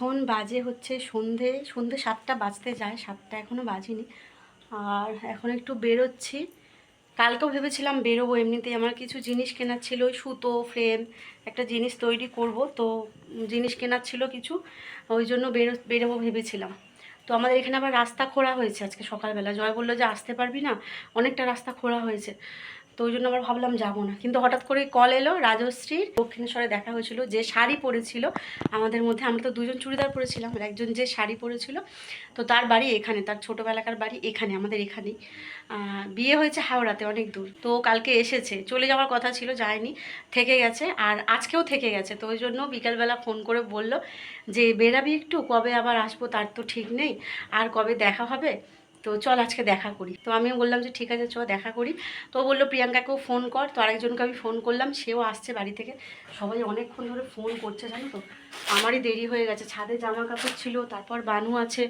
এখন বাজে হচ্ছে সন্ধে সন্ধে সাতটা বাজতে যায়, সাতটা এখনও বাজেনি। আর এখন একটু বেরোচ্ছি। কালকেও ভেবেছিলাম বেরোবো, এমনিতেই আমার কিছু জিনিস কেনার ছিল, ওই সুতো, ফ্রেম, একটা জিনিস তৈরি করব। তো জিনিস কেনার ছিল কিছু, ওই জন্য বেরো, বেরোবো ভেবেছিলাম। তো আমাদের এখানে আবার রাস্তা খোঁড়া হয়েছে আজকে সকালবেলা। জয় বলল যে আসতে পারবি না? অনেকটা রাস্তা খোঁড়া হয়েছে। তো ওই জন্য আবার ভাবলাম যাব না। কিন্তু হঠাৎ করে কল এলো রাজশ্রীর। দক্ষিণেশ্বরে দেখা হয়েছিল যে শাড়ি পরেছিল। আমাদের মধ্যে আমরা তো দুজন চুড়িদার পরেছিলাম, আর একজন যে শাড়ি পরেছিল, তো তার বাড়ি এখানে, তার ছোটোবেলাকার বাড়ি এখানে, আমাদের এখানেই। বিয়ে হয়েছে হাওড়াতে অনেক দূর। তো কালকে এসেছে, চলে যাওয়ার কথা ছিল, যায়নি, থেকে গেছে, আর আজকেও থেকে গেছে। তো ওই জন্য বিকালবেলা ফোন করে বলল যে, বেরাবি একটু? কবে আবার আসব? তার তো ঠিক নেই। আর কবে দেখা হবে? তো চল আজকে দেখা করি। তো আমিও বললাম যে ঠিক আছে চ দেখা করি। তো বলল প্রিয়াঙ্কাকেও ফোন কর। তো আরেকজনকে আমি ফোন করলাম, সেও আসছে বাড়ি থেকে। সবাই অনেকক্ষণ ধরে ফোন করছে, জানো তো? আমারই দেরি হয়ে গেছে। ছাদে জামা কাপড় ছিল, তারপর বানু আছে।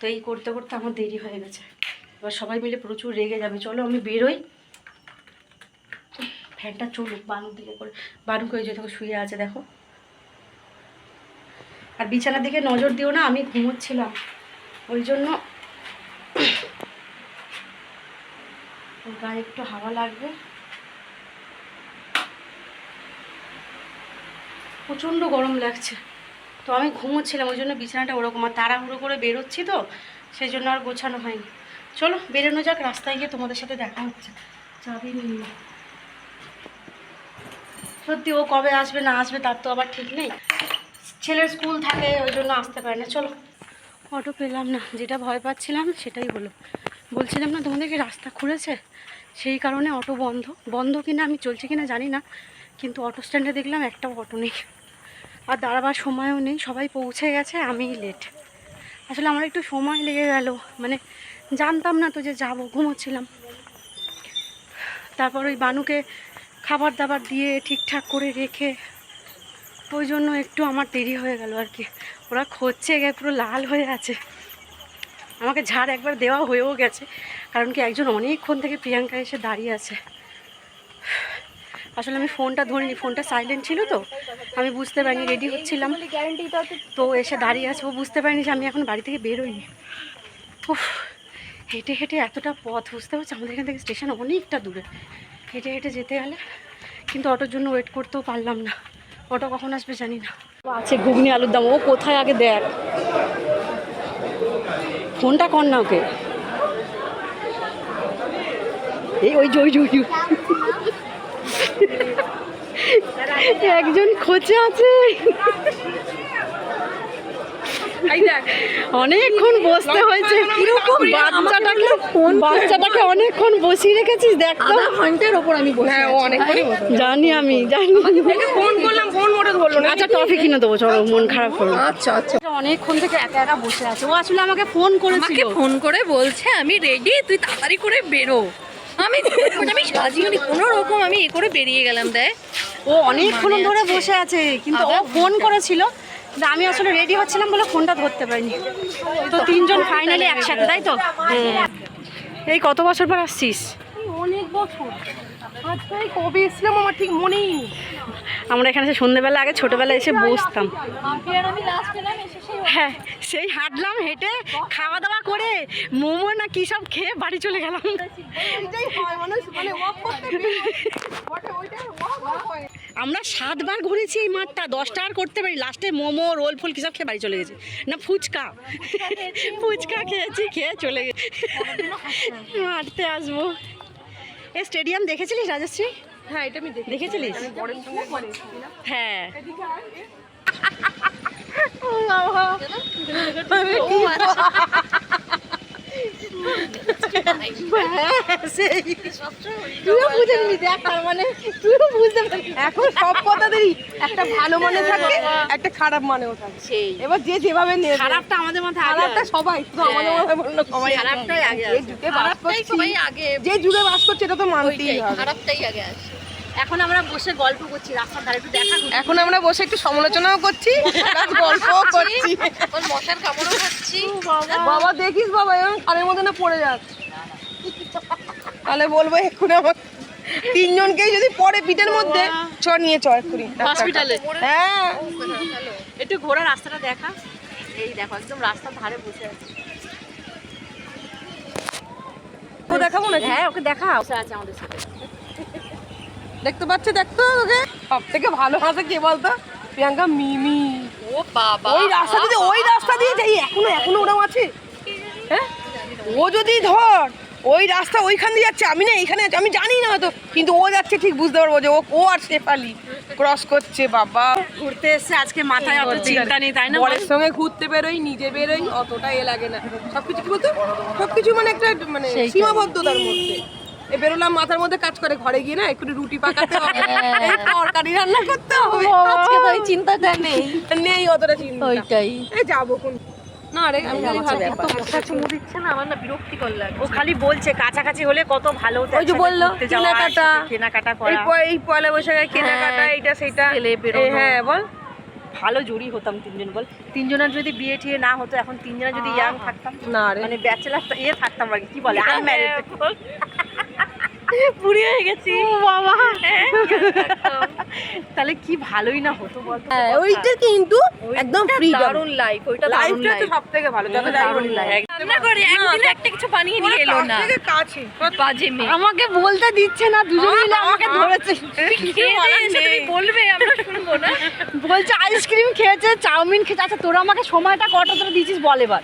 তো এই করতে করতে আমার দেরি হয়ে গেছে। এবার সবাই মিলে প্রচুর রেগে যাবে। চলো আমি বেরোই। ফ্যানটা চলুক বানুর দিকে করে। বানুকে ওই যে শুয়ে আছে, দেখো। আর বিছানার দিকে নজর দিও না, আমি ঘুমোচ্ছিলাম। ওই জন্য গায়ে একটু হাওয়া লাগবে। প্রচণ্ড গরম লাগছে। তো আমি ঘুমোচ্ছিলাম, ওই জন্য বিছানাটা ওরকম, আর তাড়াহুড়ো করে বেরোচ্ছি তো, সেই জন্য আর গোছানো হয়নি। চলো, বেরোনো যাক, রাস্তায় গিয়ে তোমাদের সাথে দেখা হচ্ছে। চাবি নিয়ে সত্যি, ও কবে আসবে না আসবে তার তো আবার ঠিক নেই। ছেলের স্কুল থাকে, ওই জন্য আসতে পারে না। চলো। অটো পেলাম না, যেটা ভয় পাচ্ছিলাম সেটাই হলো। বলছিলাম না তোমাদেরকে রাস্তা খুঁড়েছে? সেই কারণে অটো বন্ধ। বন্ধ কিনা আমি চলছে কিনা জানি না, কিন্তু অটো স্ট্যান্ডে দেখলাম একটাও অটো নেই। আর দাঁড়াবার সময়ও নেই, সবাই পৌঁছে গেছে, আমিই লেট আসলে আমার একটু সময় লেগে গেল মানে জানতাম না তো যে যাব, ঘুমোচ্ছিলাম। তারপর ওই বানুকে খাবার দাবার দিয়ে ঠিকঠাক করে রেখে, ওই জন্য একটু আমার দেরি হয়ে গেল আর কি। ওরা খুঁজছে গে পুরো লাল হয়ে আছে। আমাকে ঝাড় একবার দেওয়া হয়েও গেছে, কারণ কি একজন অনেকক্ষণ থেকে প্রিয়াঙ্কা এসে দাঁড়িয়ে আছে। আসলে আমি ফোনটা ধরিনি, ফোনটা সাইলেন্ট ছিল তো, আমি বুঝতে পারিনি রেডি হচ্ছিলাম। তো এসে দাঁড়িয়ে আছে, ও বুঝতে পারিনি যে আমি এখন বাড়ি থেকে বেরোইনি। উফ, হেঁটে হেঁটে এতটা পথ, বুঝতে পারছি? আমাদের এখান থেকে স্টেশন অনেকটা দূরে। হেঁটে হেঁটে যেতে গেলে কিন্তু অটোর জন্য ওয়েট করতেও পারলাম না। অটো কখন আসবে জানি না। আছে ঘুগনি আলুর দাম, ও কোথায় আগে দেখ? ফোনটা কর না ওকে। এই ওই যে ওই একজন খোঁজে আছে। অনেকক্ষণ বসতে হয়েছে। কীরকম বাচ্চাটাকে বাচ্চাটাকে অনেকক্ষণ বসিয়ে রেখেছিস দেখ তো। ঘণ্টার ওপর আমি বসে হ্যাঁ বসে জানি আমি জানি। ফোন করলাম ফোন মোটে ধরলো না। আচ্ছা টফি কিনে দেবো চলো মন খারাপ করো আচ্ছা আচ্ছা। অনেকক্ষণ থেকে একা একা বসে আছে। ও আসলে আমাকে ফোন করেছিল। আমাকে ফোন করে বলছে আমি রেডি তুই তাড়াতাড়ি করে বেরো। আমি আমি সাজিও নি কোনো রকম আমি এ করে বেরিয়ে গেলাম দেখ। ও অনেকক্ষণ ধরে বসে আছে কিন্তু ও ফোন করেছিল। আমি আসলে রেডি হচ্ছিলাম বলে ফোনটা ধরতে পারিনি। তো তিনজন ফাইনালি একসাথে তাই তো? হ্যাঁ। এই কত বছর পর আসছিস? অনেক বছর। কবে আমার ঠিক মনেই আমরা এখানে সন্ধ্যেবেলা আগে ছোটোবেলা এসে বসতাম। হ্যাঁ সেই হাঁটলাম হেঁটে খাওয়া দাওয়া করে মোমো না কী সব খেয়ে বাড়ি চলে গেলাম। আমরা সাতবার ঘুরেছি এই মাঠটা দশটা আর করতে পারি লাস্টে মোমো রোল ফুল কী সব খেয়ে বাড়ি চলে গেছি। না ফুচকা। ফুচকা খেয়েছি খেয়ে চলে গেছি। হাঁটতে আসব। এ স্টেডিয়াম দেখেছিলিস রাজশ্রী? হ্যাঁ এটা আমি দেখেছিলিস? হ্যাঁ। সেই তুইও বুঝে নিবি দেখ তার মানে তুইও বুঝতে পারবি এখন সব কথাদেরই একটা ভালো মানে থাকে একটা খারাপ মানেও থাকে সেই এবার যে যেভাবে খারাপটা আমাদের মাথায় খারাপটা সবাই শুধু আমাদের বলল সবাই খারাপটাই আগে যে যুগে বাস করছি যে যুগে বাস করছে এটা তো মানতেই হবে। খারাপটাই আগে আসে এখন আমরা বসে গল্প করছি রাস্তার ধারে একটু দেখা এখন আমরা বসে একটু সমালোচনাও করছি গল্পও করছি। ওর মশার কামড়ও খাচ্ছি। বাবা। দেখিস বাবা এরকম কানের মধ্যে না পড়ে যাচ্ছে তাহলে বলব এক্ষুনি আমার তিনজনকেই যদি পড়ে পিঠের মধ্যে চ নিয়ে চ এক্ষুনি। হসপিটালে? হ্যাঁ। একটু ঘোরা রাস্তাটা দেখা। এই দেখো একদম রাস্তার ধারে বসে আছে। ও দেখাবো নাকি? হ্যাঁ ওকে দেখা আছে আমাদের সাথে। দেখতে পাচ্ছে দেখতো ওকে? সব থেকে ভালো হাসে কে বলতো? প্রিয়াঙ্কা মিমি। ও বাবা। ওই রাস্তা দিয়ে ওই রাস্তা দিয়ে যাই এখনও এখনও ওরাও আছে। হ্যাঁ? ও যদি ধর ওই রাস্তা ওইখান দিয়ে যাচ্ছে আমি না এখানে আছি আমি জানি না হয়তো কিন্তু ও যাচ্ছে ঠিক বুঝতে পারব যে ও ও আর শেফালি ক্রস করছে বাবা। ঘুরতে এসছে আজকে মাথায় অত চিন্তা নেই তাই না বরের সঙ্গে ঘুরতে বেরোই নিজে বেরোই অতটা এ লাগে না। সবকিছু কি বলতো? সবকিছু মানে একটা মানে সীমাবদ্ধতার মধ্যে। এ বেরোলাম মাথার মধ্যে কাজ করে ঘরে গিয়ে না একটু রুটি পাকাতে হবে এই তরকারি রান্না করতে হবে। আজকে তো ওই চিন্তাটা নেই। নেই অতটা চিন্তা। ওইটাই। যাব কোন না রে আমি ভালো এত মশা চুমু দিচ্ছে না আমার না বিরক্তিকর লাগে। ও খালি বলছে কাছাকাছি হলে কত ভালো হতো ওই যে বলল কেনাকাটা। কেনাকাটা করা। এই পয়লা বৈশাখে কেনাকাটা হ্যাঁ, এইটা সেইটা। ছেলে হ্যাঁ বল। ভালো জুড়ি হতাম তিনজন বল। তিনজনের যদি বিয়ে টিয়ে না হতো এখন তিনজনের যদি ইয়াং থাকতাম না রে। মানে ব্যাচেলার ইয়ে থাকতাম আর কি কি বলে? হ্যাঁ, আনম্যারিড বুড়ি হয়ে গেছি। বাবা। তাহলে কি ভালোই না হতো বলতো হ্যাঁ ওইটা কিন্তু একদম ফ্রি দারুণ লাইফ ওইটা লাইফটা তো লাইফ সব থেকে ভালো যত রান্না করে একদিনে একটা কিছু বানিয়ে নিয়ে এলো না। কাছে বাজে মেয়ে। আমাকে বলতে দিচ্ছে না দুজন মিলে আমাকে ধরেছে। তুমি বলবে আমরা শুনব না। বলছে আইসক্রিম খেয়েছে চাউমিন খেয়েছে। আচ্ছা তোরা আমাকে সময়টা কটা ধরে দিয়েছিস বল এবার।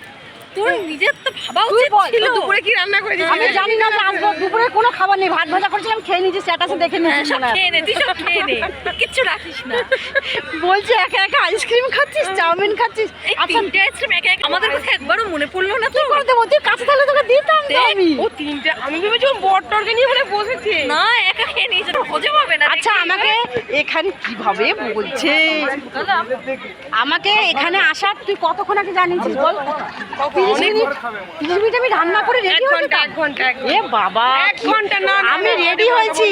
তোর নিজের তো ভাবা উচিত ছিল। দুপুরে কি রান্না করে আমি জানি না যে দুপুরে কোনো খাবার নেই ভাত ভাজা করেছিলাম খেয়ে নিয়েছি স্ট্যাটাসে দেখে হ্যাঁ, নিয়েছি সব খেয়ে নে তুই সব খেয়ে নে। কিচ্ছু রাখিস না। বলছে একা একা আইসক্রিম খাচ্ছিস চাউমিন খাচ্ছিস? আচ্ছা তিনটে আইসক্রিম একা একা আমাদের কথা একবারও মনে পড়ল না তো? কি করে দেবো? তুই কাছে তাহলে তোকে দিতাম তো আমি। ও তিনটে আমি ভেবেছিলাম বটটরকে নিয়ে বলে বসেছে। না একা খেয়ে নিয়েছে তো হজম হবে না। আচ্ছা আমাকে এখানে কীভাবে বলছে? আমাকে এখানে আসার তুই কতক্ষণ আগে জানিয়েছিস বল? তিরিশ মিনিট আমি রান্না করে রেডি ঘণ্টা এক ঘণ্টা এ বাবা এক ঘণ্টা না, আমি রেডি হয়েছি।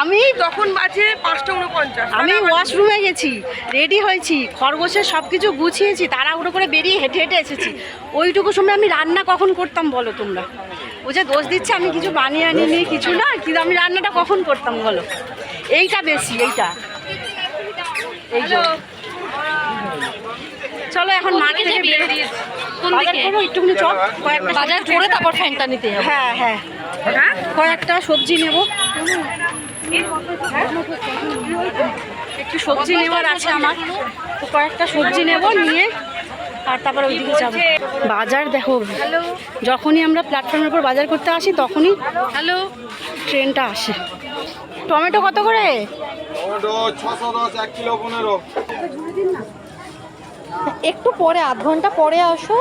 আমি তখন বাজে পাঁচটা উনপঞ্চাশ। আমি ওয়াশরুমে গেছি রেডি হয়েছি খরগোশের সব কিছু গুছিয়েছি তাড়াহুড়ো করে বেরিয়ে হেঁটে হেঁটে এসেছি। ওইটুকু সময় আমি রান্না কখন করতাম বলো তোমরা? ও যে দোষ দিচ্ছে আমি কিছু বানিয়ে আনিনি কিছু না কিন্তু আমি রান্নাটা কখন করতাম বলো? এইটা বেশি এইটা। এই। চলো এখন মাঠ থেকে যাবি? বাজার দিকে? একটুখানি চল। কয়েকটা বাজার করে তারপর ফ্যানটা নিতে হবে হ্যাঁ হ্যাঁ। হ্যাঁ? কয়েকটা সবজি নেব। একটু সবজি নেওয়ার আছে আমার। তো কয়েকটা সবজি নেব নিয়ে আর তারপরে ওইদিকে যাব। বাজার দেখো। যখনই আমরা প্ল্যাটফর্মের উপর বাজার করতে আসি তখনই হ্যালো? ট্রেনটা আসে। টমেটো কত করে? টমেটো ছশো দশ এক কিলো পনেরো। একটু পরে আধ ঘণ্টা পরে আসো।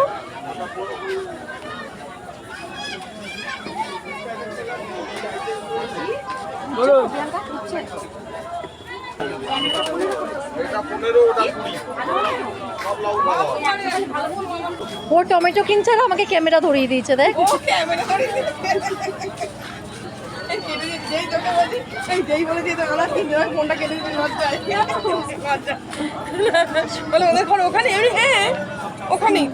ও টমেটো কিনছে আমাকে ক্যামেরা ধরিয়ে দিয়েছে দেখ। এই যেই বলে ফোনটা কেটে বলে ঘর ওখানে? হ্যাঁ ওখানেই।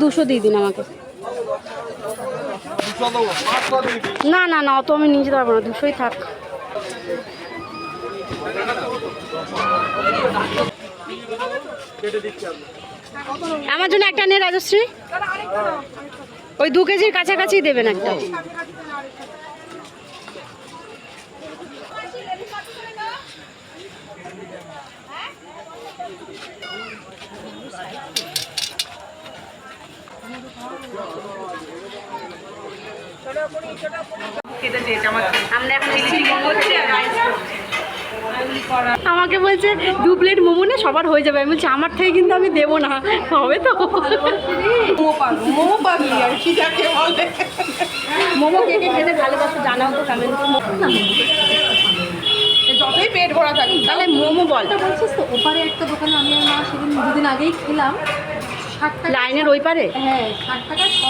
দুশো দিয়ে দিন আমাকে। না না না, অত আমি নিয়ে যেতে পারব না, দুশোই থাক। আমার জন্য একটা নে রাজশ্রী। ওই দু কেজির কাছাকাছি দেবেন একটা খেতে চেয়েছে আমার আমরা এখন আমাকে বলছে দু প্লেট মোমো না সবার হয়ে যাবে। আমি বলছি আমার থেকে কিন্তু আমি দেবো না হবে তো? মোমো কি কে খেতে ভালোবাসো জানাও তো কমেন্ট যতই পেট ভরা তাহলে মোমো বল। বলছিস তো ওপারে একটা দোকানে আমি মা সেদিন দুদিন আগেই খেলাম লাইনের ওই পারে? হ্যাঁ ষাট টাকা ছ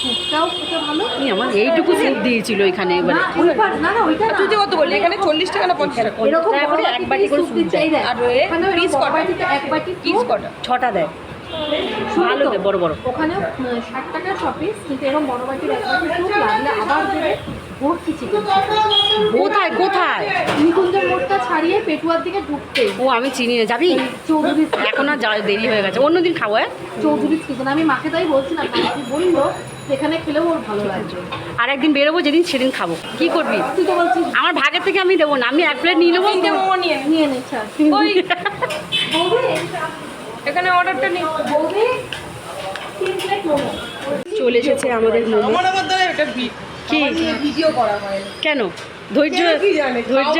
স্যুপটাও খেতে ভালো। আমার এইটুকু স্যুপ দিয়েছিল এখানে এবারে। না না না ওইটা তুই যে কত বললি এখানে চল্লিশ টাকা না পঞ্চাশ টাকা? এরকম টাকা করে বড় এক বাটি করে স্যুপ স্যুপ দিচ্ছে, এই দেখ। আর এ ওখানে ওই piece বড় কটা? এক বাটি পিস কটা? ছটা দেয়। ভালো বড় বড়। ওখানেও উম, ষাট টাকা ছ পিস কিন্তু এরকম বড় বাটির এক বাটি স্যুপ লাগলে আবার দেবে ভর্তি চিকেন কোথায় কোথায়? নিকুঞ্জের মোড়টা ছাড়িয়ে পেটুয়ার দিকে ঢুকতে। ও আমি চিনি না যাবি? চৌধুরী এখন আর দেরি হয়ে গেছে। অন্যদিন খাব হ্যাঁ? চৌধুরীর আমি মাকে তাই বলছিলাম মাকে বলল খেলেও ওর ভালো লাগবে। আর একদিন বেরোবো যেদিন সেদিন খাব। কি করবি? তুই তো বলছিস। আমার ভাগের থেকে আমি দেবো না আমি এক প্লেট নিয়ে নেব। নিয়ে। নিয়ে এখানে অর্ডারটা চলে এসেছে আমাদের মোমো। আমার দ্বারা এটা কি? ভিডিও করা হয়। কেন? ধৈর্য ধৈর্য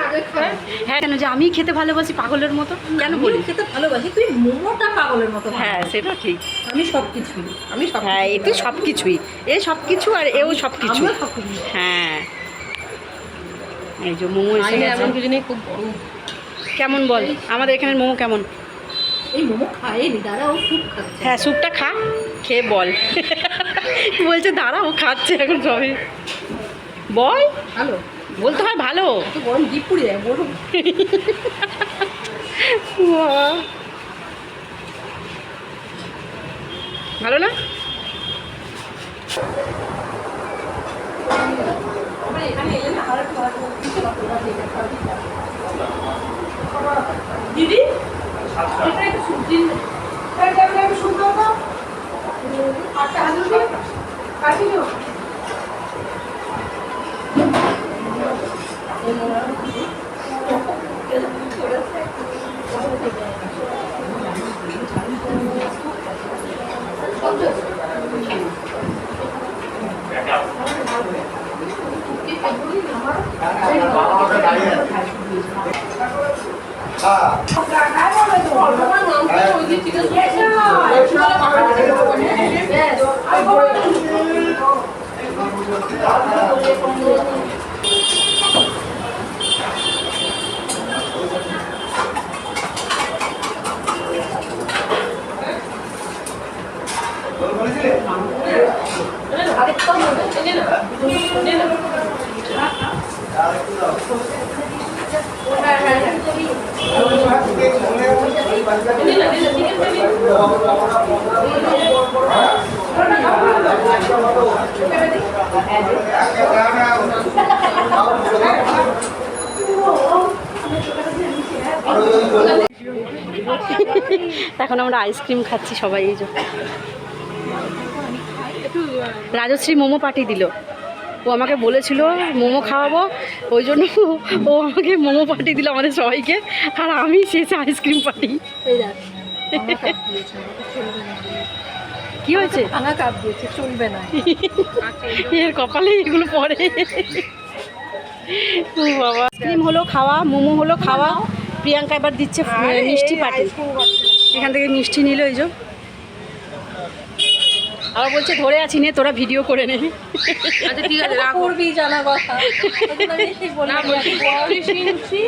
আগে খাই হ্যাঁ? কেন যে আমি খেতে ভালোবাসি পাগলের মতো? কেন বলি? খেতে ভালোবাসি তুই মোমোটা পাগলের মতো হ্যাঁ সেটা ঠিক। আমি সব কিছুই আমি সব হ্যাঁ এতে সব কিছুই এ সব কিছু আর এও সব কিছু হ্যাঁ। এই যে মোমো এসে গেছে। কিছু নেই খুব কেমন বল? আমাদের এখানের মোমো কেমন? এই মোমো খাইনি দাদা ও খুব খাচ্ছে। হ্যাঁ স্যুপটা খা খেয়ে বল। বলছে দাঁড়া ও খাচ্ছে এখন সবে বল। ভালো। বলতে হয় ভালো। গরম ডিপ পুড়ে যায় বলুন ভালো না? দিদি? এটা একটু সবজি এটা একটু শুনতে আচ্ছা আটটা আলু দিয়ে? কাটিও এখন আমরা আইসক্রিম খাচ্ছি সবাই এই যে। রাজশ্রী মোমো পাঠিয়ে দিল। ও আমাকে বলেছিল মোমো খাওয়াবো। ওই জন্য ও আমাকে মোমো পাঠিয়ে দিল আমাদের সবাইকে। আর আমি শেষে আইসক্রিম পাঠিয়ে কি হয়েছে? ভাঙা কাপ দিয়েছে চলবে না। এর কপালে এগুলো পড়ে। বাবা। আইসক্রিম হলো খাওয়া মোমো হলো খাওয়া। প্রিয়াঙ্কা এবার দিচ্ছে মিষ্টি পাটি এখান থেকে মিষ্টি নিল এই যে। আবার বলছে ধরে আছি নে তোরা ভিডিও করে নে। আচ্ছা ঠিক আছে রাখো। করবি জানা কথা। না বলছি বলিস নিচ্ছি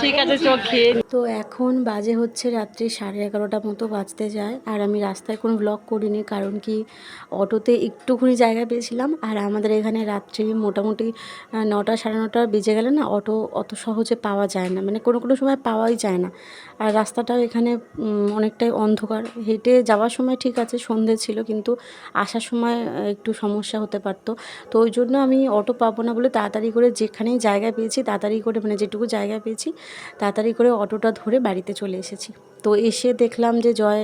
ঠিক আছে চোখ খেয়ে তো এখন বাজে হচ্ছে রাত্রি সাড়ে এগারোটা মতো বাজতে যায়। আর আমি রাস্তায় কোনো ব্লগ করিনি কারণ কি অটোতে একটুখানি জায়গা পেয়েছিলাম। আর আমাদের এখানে রাত্রি মোটামুটি নটা সাড়ে নটা বেজে গেলে না অটো অত সহজে পাওয়া যায় না। মানে কোনো কোনো সময় পাওয়াই যায় না। আর রাস্তাটাও এখানে অনেকটাই অন্ধকার। হেঁটে যাওয়ার সময় ঠিক আছে সন্ধে ছিল কিন্তু আসার সময় একটু সমস্যা হতে পারতো। তো ওই জন্য আমি অটো পাবো না বলে তাড়াতাড়ি করে যেখানেই জায়গা পেয়েছি, তাড়াতাড়ি করে মানে যেটুকু জায়গা পেয়েছি, তাড়াতাড়ি করে অটোটা ধরে বাড়িতে চলে এসেছি। তো এসে দেখলাম যে জয়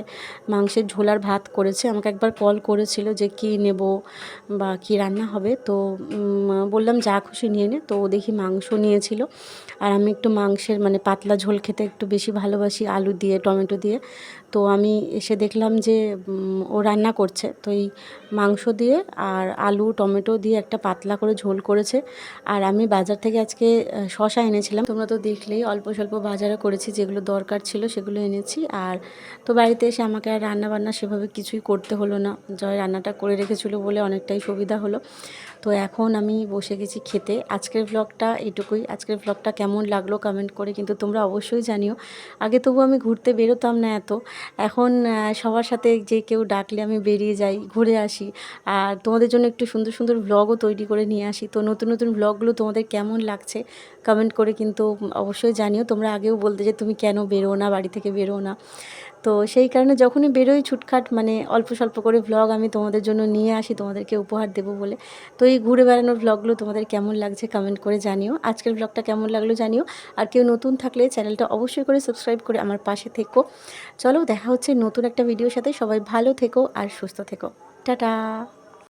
মাংসের ঝোলার ভাত করেছে, আমাকে একবার কল করেছিল যে কি নেব বা কি রান্না হবে। তো বললাম যা খুশি নিয়ে নে। তো ও দেখি মাংস নিয়েছিল। আর আমি একটু মাংসের মানে পাতলা ঝোল খেতে একটু বেশি ভালোবাসি, আলু দিয়ে, টমেটো দিয়ে। তো আমি এসে দেখলাম যে ও রান্না করছে। তো এই মাংস দিয়ে আর আলু, টমেটো দিয়ে একটা পাতলা করে ঝোল করেছে। আর আমি বাজার থেকে আজকে শশা এনেছিলাম। তোমরা তো দেখলেই অল্প স্বল্প বাজারে করেছি, যেগুলো দরকার ছিল সেগুলো এনেছি। আর তো বাড়িতে এসে আমাকে আর রান্নাবান্না সেভাবে কিছুই করতে হলো না। জয় রান্নাটা করে রেখেছিল বলে অনেকটাই সুবিধা হলো। তো এখন আমি বসে গেছি খেতে। আজকের ব্লগটা এটুকুই। আজকের ব্লগটা কেমন লাগল কমেন্ট করে কিন্তু তোমরা অবশ্যই জানিও। আগে তবু আমি ঘুরতে বেরোতাম না এত। এখন সবার সাথে যে কেউ ডাকলে আমি বেরিয়ে যাই, ঘুরে আসি। আর তোমাদের জন্য একটু সুন্দর সুন্দর ব্লগও তৈরি করে নিয়ে আসি। তো নতুন নতুন ব্লগগুলো তোমাদের কেমন লাগছে কমেন্ট করে কিন্তু অবশ্যই জানিও। তোমরা আগেও বলতে যে তুমি কেন বেরো না, বাড়ি থেকে বেরো না। তো সেই কারণে যখনই বেরোই ছুটখাট মানে অল্প স্বল্প করে ভ্লগ আমি তোমাদের জন্য নিয়ে আসি, তোমাদেরকে উপহার দেবো বলে। তো এই ঘুরে বেড়ানোর ভ্লগগুলো তোমাদের কেমন লাগছে কমেন্ট করে জানিও। আজকের ভ্লগটা কেমন লাগল জানিও। আর কেউ নতুন থাকলে চ্যানেলটা অবশ্যই করে সাবস্ক্রাইব করে আমার পাশে থেকো। চলো দেখা হচ্ছে নতুন একটা ভিডিওর সাথে। সবাই ভালো থেকো আর সুস্থ থেকো। টাটা!